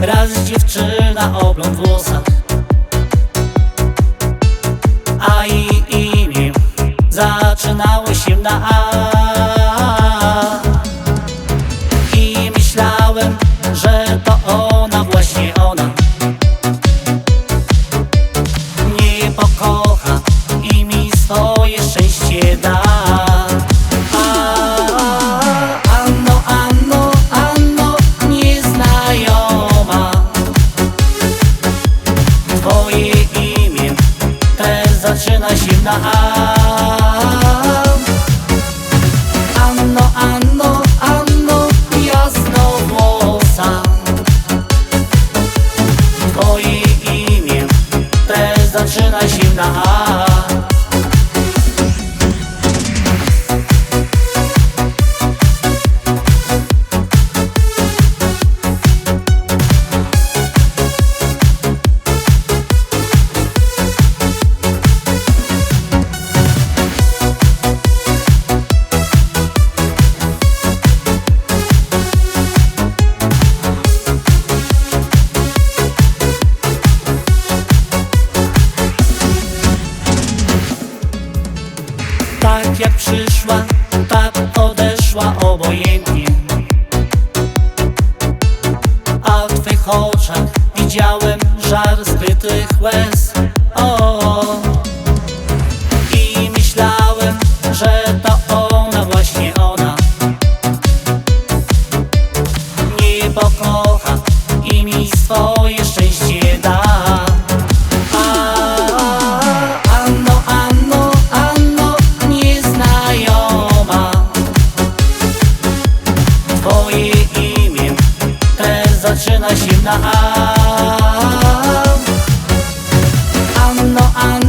Raz dziewczyna o blond włosach A jej imię zaczynało się na A Twoje imię. Też zaczyna się na A. Anno, Anno, Anno, jasnowłosa Twoje imię. Też zaczyna się na A tak odeszła obojętnie. A w twych oczach widziałem żar skrytych łez. O, I też zaczyna się na A Anno, Anno, Anno,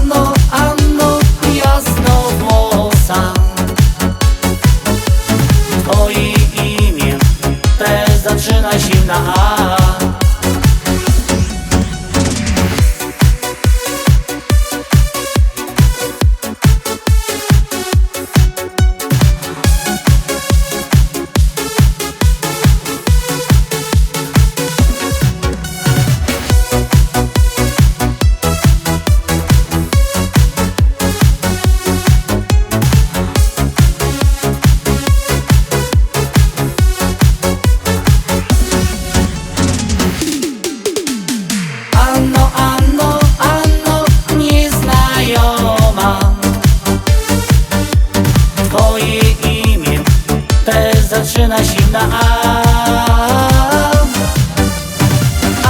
zaczyna się na A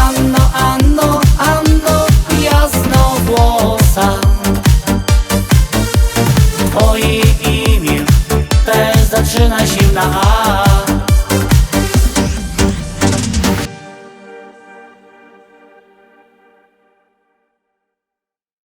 Anno, Anno, Anno, jasnowłosa Twoje imię też zaczyna się na A